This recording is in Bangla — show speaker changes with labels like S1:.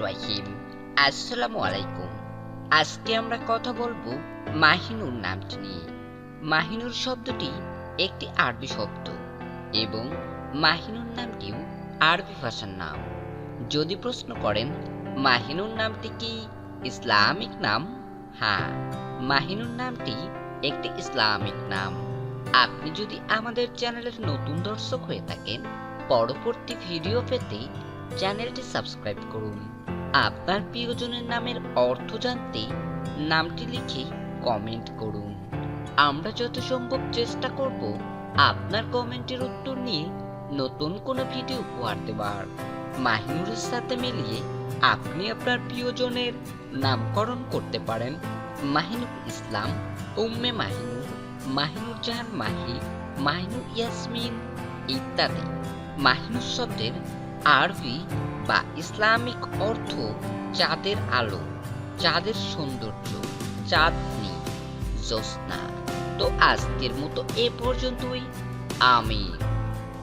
S1: রহিম। আসসালামু আলাইকুম আজকে আমরা কথা বলব মাহিনুর নামটি নিয়ে। মাহিনুর শব্দটি একটি আরবি শব্দ এবং মাহিনুর নামটিও আরবি ভাষার নাম। যদি প্রশ্ন করেন, মাহিনুর নামটি কি ইসলামিক নাম? হ্যাঁ মাহিনুর নামটি একটি ইসলামিক নাম। আপনি যদি আমাদের চ্যানেলের নতুন দর্শক হয়ে থাকেন, পরবর্তী ভিডিও পেতে চ্যানেলটি সাবস্ক্রাইব করুন। আপনার প্রিয়জনের নামের অর্থ জানতে নামটি লিখে কমেন্ট করুন। আমরা যত সম্ভব চেষ্টা করব আপনার কমেন্টের উত্তর নিয়ে নতুন কোনো ভিডিও উপহার দেবার। মাহিনুরের সাথে মিলিয়ে আপনি আপনার প্রিয়জনের নামকরণ করতে পারেন মাহিনুর ইসলাম, উম্মে মাহিনুর মাহিনুর জাহান মাহি মাহিনুর ইয়াসমিন ইত্যাদি। মাহিনুর শব্দের আরবি বা ইসলামিক অর্থ চাঁদের আলো, চাঁদের সৌন্দর্য চাঁদনি জ্যোৎস্না। তো আজকের মতো এ পর্যন্তই। আমি